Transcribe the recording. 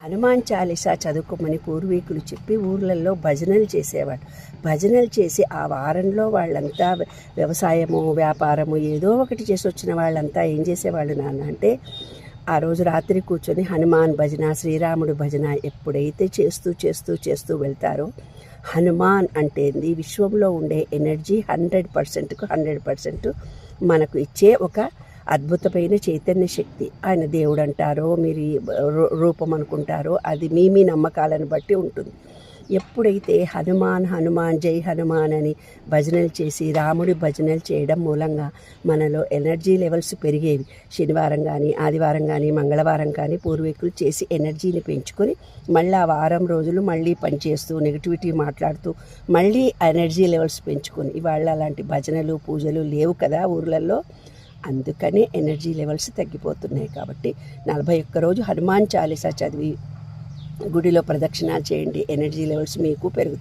హనుమాన్ చాలీసా చదువుకోమని పూర్వీకులు చెప్పి ఊర్లలో భజనలు చేసేవాడు. భజనలు చేసి ఆ వారంలో వాళ్ళంతా వ్యవసాయము వ్యాపారము ఏదో ఒకటి చేసి వచ్చిన వాళ్ళంతా ఏం చేసేవాళ్ళు నాన్న అంటే ఆ రోజు రాత్రి కూర్చొని హనుమాన్ భజన శ్రీరాముడు భజన ఎప్పుడైతే చేస్తూ చేస్తూ చేస్తూ వెళ్తారో హనుమాన్ అంటే ఏంది విశ్వంలో ఉండే ఎనర్జీ హండ్రెడ్ పర్సెంట్కు హండ్రెడ్ పర్సెంట్ మనకు ఇచ్చే ఒక అద్భుతమైన చైతన్య శక్తి ఆయన దేవుడు అంటారో మీరు రూ- రూపం అనుకుంటారో అది మీ మీ నమ్మకాలను బట్టి ఉంటుంది. ఎప్పుడైతే హనుమాన్ హనుమాన్ జై హనుమాన్ అని భజనలు చేసి రాముడి భజనలు చేయడం మూలంగా మనలో ఎనర్జీ లెవెల్స్ పెరిగేవి. శనివారం కానీ ఆదివారం కానీ మంగళవారం కానీ పూర్వీకులు చేసి ఎనర్జీని పెంచుకొని మళ్ళీ ఆ వారం రోజులు మళ్ళీ పనిచేస్తూ నెగిటివిటీ మాట్లాడుతూ మళ్ళీ ఎనర్జీ లెవెల్స్ పెంచుకొని ఇవాళ అలాంటి భజనలు పూజలు లేవు కదా ఊర్లలో అందుకనే ఎనర్జీ లెవెల్స్ తగ్గిపోతున్నాయి కాబట్టి నలభై ఒక్క రోజు హనుమాన్ చాలీసా చదివి గుడిలో ప్రదక్షిణాలు చేయండి. ఎనర్జీ లెవెల్స్ మీకు పెరుగుతాయి.